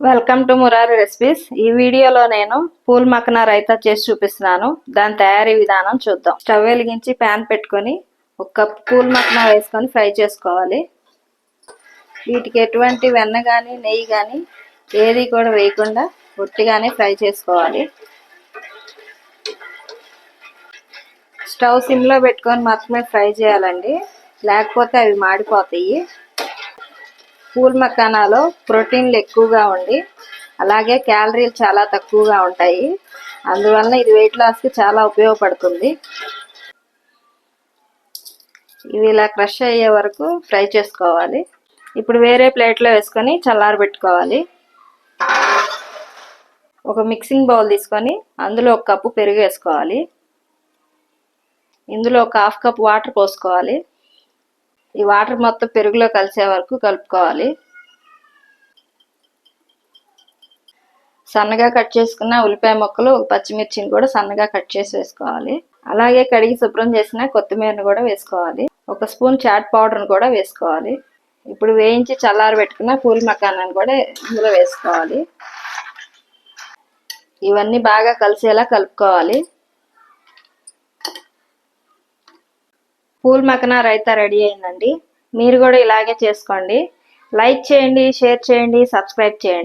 Welcome to Murari recipes ఈ వీడియోలో నేను పూల్ మక్కన రైతా చేసి చూపిస్తున్నాను. దాని తయారీ విధానం చూద్దాం. స్టవ్ వెలిగించి ప్యాన్ పెట్టుకొని ఒక కప్ పూల్ మక్కన వేసుకొని ఫ్రై చేసుకోవాలి. వీటికి ఎటువంటి వెన్న కానీ నెయ్యి కానీ ఏది కూడా వేయకుండా ఒట్టిగానే ఫ్రై చేసుకోవాలి. స్టవ్ సిమ్లో పెట్టుకొని మాత్రమే ఫ్రై చేయాలండి. లేకపోతే అవి మాడిపోతాయి. పూల్ మకానాలో ప్రోటీన్లు ఎక్కువగా ఉండి అలాగే క్యాలరీలు చాలా తక్కువగా ఉంటాయి. అందువలన ఇది వెయిట్ లాస్కి చాలా ఉపయోగపడుతుంది. ఇవి ఇలా క్రష్ అయ్యే వరకు ఫ్రై చేసుకోవాలి. ఇప్పుడు వేరే ప్లేట్లో వేసుకొని చల్లారబెట్టుకోవాలి ఒక మిక్సింగ్ బౌల్ తీసుకొని అందులో ఒక కప్పు పెరుగు వేసుకోవాలి. ఇందులో ఒక హాఫ్ కప్ వాటర్ పోసుకోవాలి. ఈ వాటర్ మొత్తం పెరుగులో కలిసే వరకు కలుపుకోవాలి. సన్నగా కట్ చేసుకున్న ఉల్లిపాయ ముక్కలు ఒక పచ్చిమిర్చిని కూడా సన్నగా కట్ చేసి వేసుకోవాలి అలాగే కడిగి శుభ్రం చేసిన కొత్తిమీరను కూడా వేసుకోవాలి. ఒక స్పూన్ చాట్ పౌడర్ని కూడా వేసుకోవాలి. ఇప్పుడు వేయించి చల్లారి పెట్టుకున్న పూల మకానాన్ని కూడా ఇందులో వేసుకోవాలి. ఇవన్నీ బాగా కలిసేలా కలుపుకోవాలి. పూల్ మకన రైతా రెడీ అయిందండి. మీరు కూడా ఇలాగే చేసుకోండి. లైక్ చేయండి షేర్ చేయండి సబ్స్క్రైబ్ చేయండి.